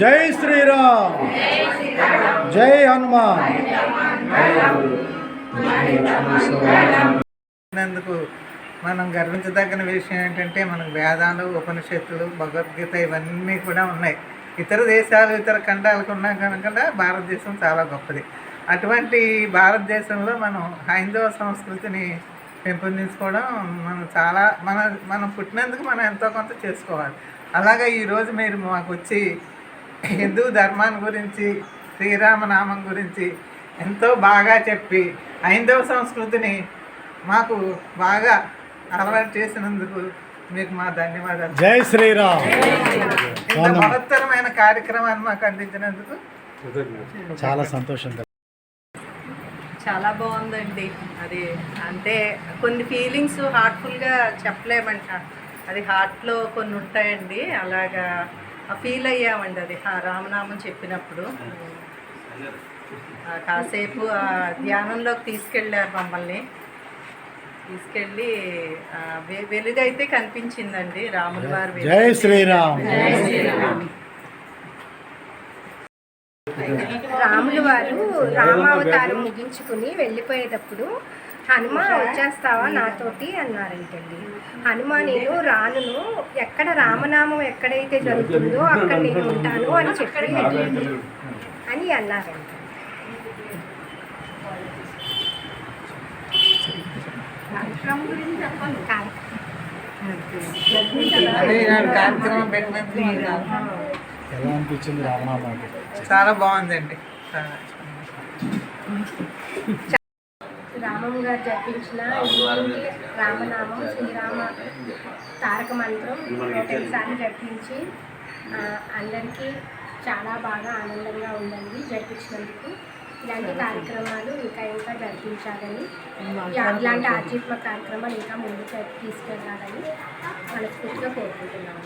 జై శ్రీరామ్ జై హనుమాన్ మనం గర్వించదగిన విషయం ఏంటంటే మనం వేదాలు ఉపనిషత్తులు భగవద్గీత ఇవన్నీ కూడా ఉన్నాయి. ఇతర దేశాలు ఇతర ఖండాలకు ఉన్నా కనుక భారతదేశం చాలా గొప్పది. అటువంటి భారతదేశంలో మనం హైందవ సంస్కృతిని పెంపొందించుకోవడం మనం చాలా మన మనం పుట్టినందుకు మనం ఎంతో కొంత చేసుకోవాలి. అలాగే ఈరోజు మీరు మాకు వచ్చి హిందూ ధర్మాన్ని గురించి శ్రీరామనామం గురించి ఎంతో బాగా చెప్పి హైందవ సంస్కృతిని మాకు బాగా అలవాటు చేసినందుకు మీకు మా ధన్యవాదాలు. జై శ్రీరామ్. ఇంత మహత్తరమైన కార్యక్రమాన్ని మాకు అందించినందుకు చాలా సంతోషం. చాలా బాగుందండి. అది అంటే కొన్ని ఫీలింగ్స్ హార్ట్ఫుల్గా చెప్పలేమంట. అది హార్ట్లో కొన్ని ఉంటాయండి. అలాగా ఫీల్ అయ్యామండి అది. ఆ రామనామం చెప్పినప్పుడు. ఆ కాసేపు ఆ ధ్యానంలోకి తీసుకెళ్ళారు మమ్మల్ని. తీసుకెళ్ళి వెలుగైతే కనిపించిందండి రాముల వారి వెలుగు. జై శ్రీరామ్. రాములు వారు రామావతారం ముగించుకుని వెళ్ళిపోయేటప్పుడు హనుమ వచ్చేస్తావా నాతోటి? అన్నారంటండి. హనుమ నేను రానును. ఎక్కడ రామనామం ఎక్కడైతే జరుగుతుందో అక్కడ నేను ఉంటాను అని చెప్పి అని అన్నారంట. కార్యక్రమం ఎలా అనిపించింది రామనామాకి చాలా బాగుందండి. రామం గారు జపించిన ఈ రామనామం శ్రీరామ తారక మంత్రం సార్లు జపించి అందరికీ చాలా బాగా ఆనందంగా ఉందండి జరిపించినందుకు ఇలాంటి కార్యక్రమాలు ఇంకా ఇంకా జరిపించాలని ఇలాంటి ఆధ్యాత్మిక కార్యక్రమాలు ఇంకా ముందుకు తీసుకెళ్ళాలని మనస్ఫూర్తిగా కోరుకుంటున్నాము.